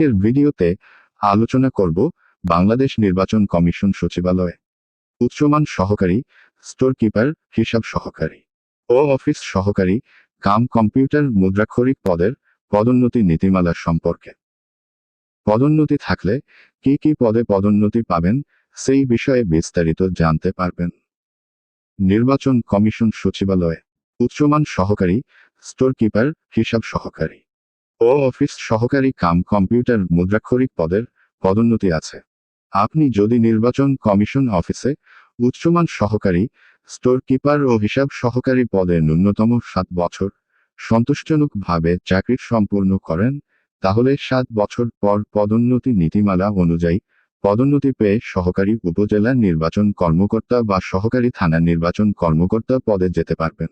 এর ভিডিওতে আলোচনা করব বাংলাদেশ নির্বাচন কমিশন সচিবালয়ে। উচ্চমান সহকারী স্টোর কিপার হিসাব সহকারী ও অফিস সহকারী, কাম কম্পিউটার মুদ্রাক্ষরিক পদের পদোন্নতি নীতিমালা সম্পর্কে। পদোন্নতি থাকলে কি কি পদে পদোন্নতি পাবেন সেই বিষয়ে বিস্তারিত জানতে পারবেন। নির্বাচন কমিশন সচিবালয়ে উচ্চমান সহকারী স্টোর কিপার হিসাব সহকারী ও অফিস সহকারী কাম কম্পিউটার মুদ্রাক্ষরিক পদের পদোন্নতি আছে। আপনি যদি নির্বাচন কমিশন অফিসে উচ্চমান সহকারী স্টোর কিপার ও হিসাব সহকারী পদে ন্যূনতম সাত বছর সন্তুষ্টজনকভাবে চাকরি সম্পূর্ণ করেন, তাহলে সাত বছর পর পদোন্নতি নীতিমালা অনুযায়ী পদোন্নতি পেয়ে সহকারী উপজেলা নির্বাচন কর্মকর্তা বা সহকারী থানা নির্বাচন কর্মকর্তা পদে যেতে পারবেন।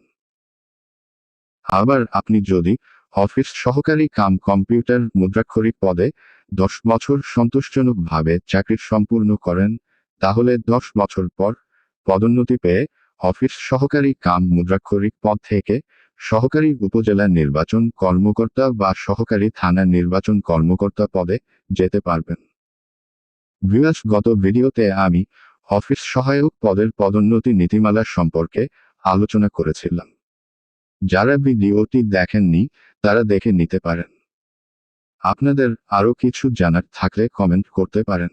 আবার আপনি যদি অফিস সহকারী কাম কম্পিউটার মুদ্রাক্ষরিক পদে দশ বছর সন্তোষজনকভাবে চাকরি সম্পূর্ণ করেন, তাহলে দশ বছর পর পদোন্নতি পেয়ে অফিস সহকারী কাম মুদ্রাক্ষরিক পদ থেকে সহকারী উপজেলা নির্বাচন কর্মকর্তা বা সহকারী থানা নির্বাচন কর্মকর্তা পদে যেতে পারবেন। ভিউয়ার্স, গত ভিডিওতে আমি অফিস সহায়ক পদের পদোন্নতি নীতিমালা সম্পর্কে আলোচনা করেছিলাম। যারা ভিডিওটি দেখেননি, তারা দেখে নিতে পারেন। আপনাদের আরও কিছু জানার থাকলে কমেন্ট করতে পারেন।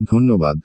ধন্যবাদ।